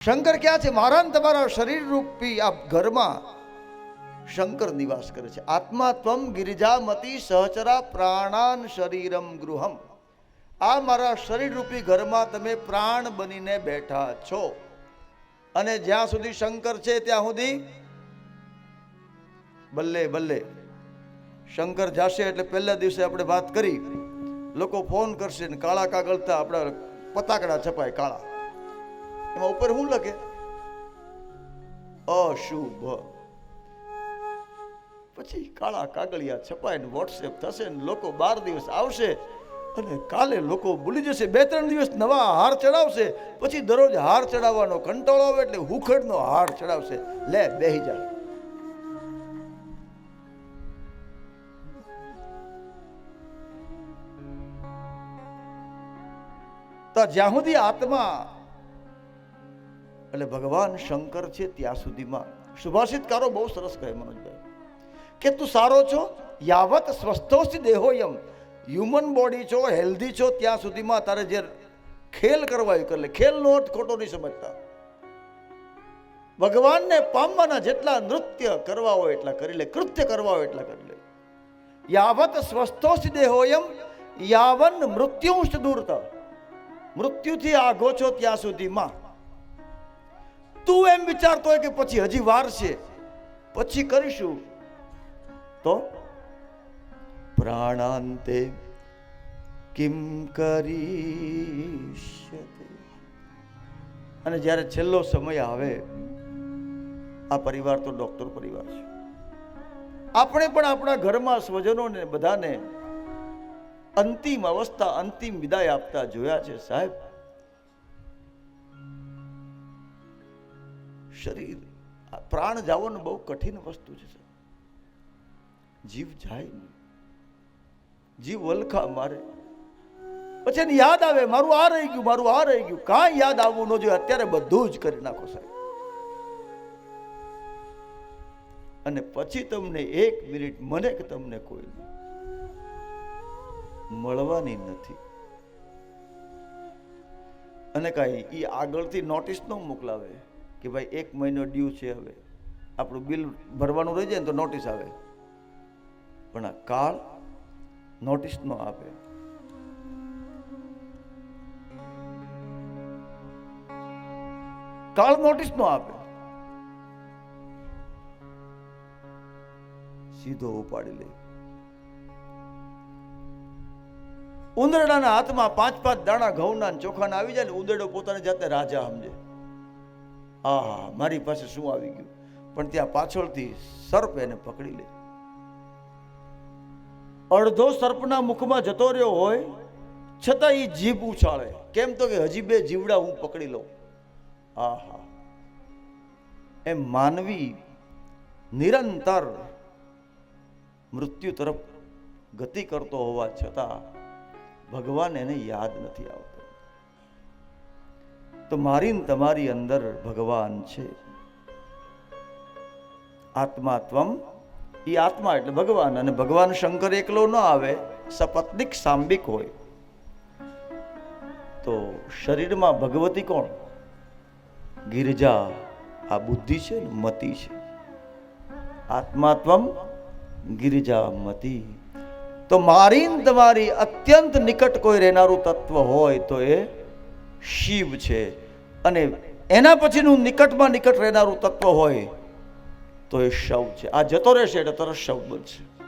શંકર ક્યાં છે, મારા તમારા શરીર રૂપી આ ઘરમાં શંકર નિવાસ કરે છે. આત્મા ત્વમ ગિરિજામતી સહચરા પ્રાણાન શરીરમ ગૃહમ. આ મારા શરીર રૂપી ઘરમાં તમે પ્રાણ બનીને બેઠા છો. અને જ્યાં સુધી શંકર છે, ત્યાં સુધી બલ્લે બલ્લે શંકર જાશે એટલે પહેલા દિવસે આપણે વાત કરી. લોકો ફોન કરશે ને કાળા કાગળતા આપણા પતાકડા છપાય, કાળા. એમાં ઉપર શું લખે? અશુભ. પછી કાળા કાગળિયા છપાય ને વોટ્સએપ થશે ને લોકો બાર દિવસ આવશે અને કાલે લોકો ભૂલી જશે. બે ત્રણ દિવસ નવા હાર ચડાવશે. પછી દરરોજ હાર ચડાવવાનો કંટાળો આવે એટલે હુખડનો હાર ચડાવશે. લે, બેહી જાય તો જ્યાં સુધી આત્મા એટલે ભગવાન શંકર છે ત્યાં સુધીમાં. સુભાષિતકારો બહુ સરસ કહે, મનોજભાઈ, કે તું સારો છો? યાવત સ્વસ્થોસ્થી દેહોયમ. હ્યુમન બોડી છો હેલ્ધી છો, ત્યાં સુધીમાં તારે જે ખેલ કરવા એ કરી ખેલનો અર્થ ખોટો નહીં સમજતા. ભગવાનને પામવાના જેટલા નૃત્ય કરવા હોય એટલા કરી લે, કૃત્ય કરવા હોય એટલા કરી લે. યાવત સ્વસ્થોસી દેહોયમ. યાવન મૃત્યુંશ દૂરતા. મૃત્યુથી આગો છો ત્યાં સુધીમાં. તું એમ વિચારતો હોય કે પછી હજી વાર છે, પછી કરીશું. તો? પ્રાણાંતે કિમ કરી અને જ્યારે છેલ્લો સમય આવે, આ પરિવાર તો ડોક્ટર પરિવાર છે. આપણે પણ આપણા ઘરમાં સ્વજનોને બધાને અંતિમ અવસ્થા, અંતિમ વિદાય આપતા જોયા છે સાહેબ. શરીર પ્રાણ જવાનું બહુ કઠિન વસ્તુ છે જીવ જાય નહીં. જીવ વલખા મારે. પછી એને યાદ આવે, મારું આ રહી ગયું, મારું આ રહી ગયું. કાંઈ યાદ આવવું ન જોઈએ, અત્યારે બધું જ કરી નાખો, સાહેબ. અને પછી તમને એક મિનિટ, મને કે તમને કોઈ મળવાની નથી. અને કાંઈ એ આગળથી નોટિસ ન મોકલાવે. કે ભાઈ એક મહિનો ડ્યુ છે હવે. આપણું બિલ ભરવાનું રહી જાય ને તો નોટિસ આવે. પણ આ કાળ નોટિસ ન આપે. કાળ નોટિસ ન આપે. સીધો ઉપાડી લે. ઉંદરડાના હાથમાં પાંચ પાંચ દાણા ઘઉંના ચોખાના આવી જાય ને ઉંદરડો પોતાની જાતે રાજા સમજે. આહા, મારી પાસે શું આવી ગયું? પણ ત્યાં પાછળથી સર્પ એને પકડી લે. અડધો સર્પના મુખમાં જતો રહ્યો હોય, છતાં એ જીભ ઉછાળે. કેમ તો કે હજી બે જીવડા હું પકડી લઉં. આહા. એમ માનવી નિરંતર મૃત્યુ તરફ ગતિ કરતો હોવા છતાં ભગવાન એને યાદ નથી આવતો. તો મારી ને તમારી અંદર ભગવાન છે. આત્માત્વમ એ આત્મા એટલે ભગવાન અને ભગવાન શંકર એકલો ન આવે, સપત્નિક સાંબિક હોય. તો શરીરમાં ભગવતી કોણ? ગિરજા, આ બુદ્ધિ છે મતિ છે. આત્માત્વમ ગિરજા મતિ. તો મારી તમારી અત્યંત નિકટ કોઈ રહેનારું તત્વ હોય તો એ શિવ છે. અને એના પછીનું નિકટમાં નિકટ રહેનારું તત્વ હોય તો એ શવ છે. આ જતો રહેશે એટલે તરત શવ બનશે.